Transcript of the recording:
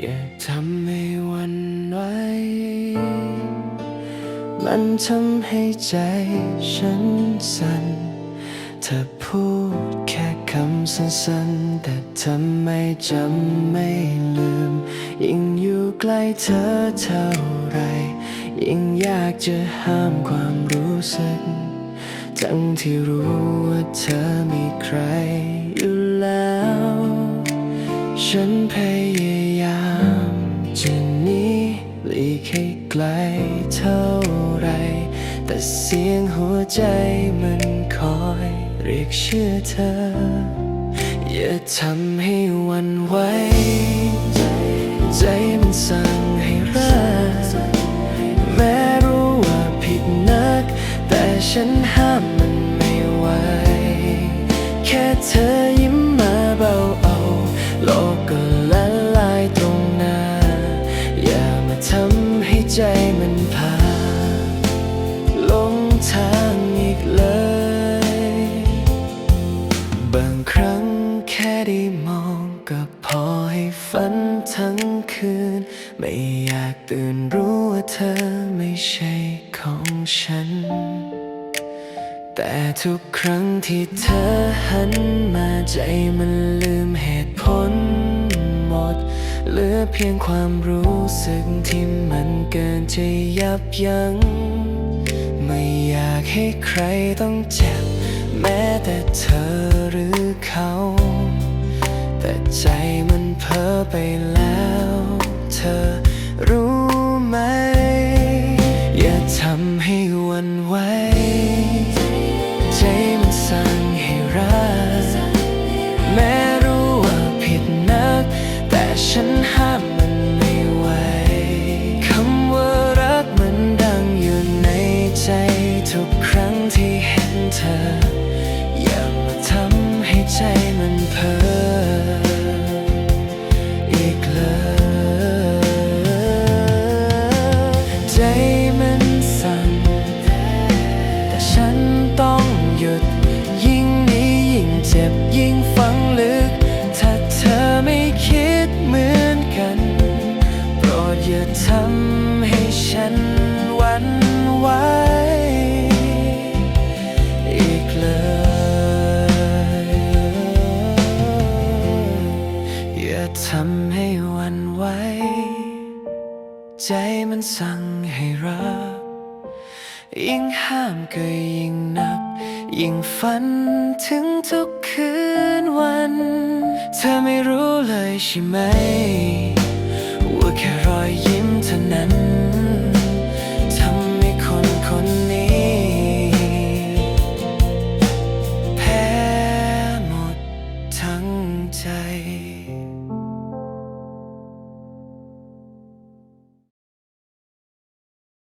อย่าทำให้ มันทำให้ใจฉันสั่นเธอพูดแค่คำสั้นๆ แต่ทำไมจำไม่ลืม ยิ่งอยู่ใกล้เธอเท่าไร ยิ่งอยากจะห้ามความรู้สึก ทั้งที่รู้ว่าเธอมีใครอยู่แล้ว ฉันพยายามจะหนีหลีกให้ไกลเท่า ไร แต่เสียงหัวใจมันคอยเรียกชื่อเธอ อย่าทำให้วันไหวใจมันสั่งให้รักแม้รู้ว่าผิดนัก แต่ฉันห้ามมันไม่ไหวแค่เธอ ก็พอให้ฝันทั้งคืน ไม่อยากตื่นรู้ว่าเธอไม่ใช่ของฉัน แต่ทุกครั้งที่เธอหันมาใจมันลืมเหตุผลหมด เหลือเพียงความรู้สึกที่มันเกินจะยับยัง้งไม่อยากให้ใครต้องเจ็บ แม้แต่เธอหรือเขา ใจมันเพ้อไป จ็บยิ่งฝังลึก ถ้าเธอไม่คิดเหมือนกัน โปรดอย่าทำให้ฉันหวันไหวอีกเลย อย่าทำให้หวันไหวใจมันสั่งให้รักยิ่งห้ามก็ยิ่งหนัก ยิ่งฝันถึงทุกคืนวัน เธอไม่รู้เลยใช่ไหม ว่าแค่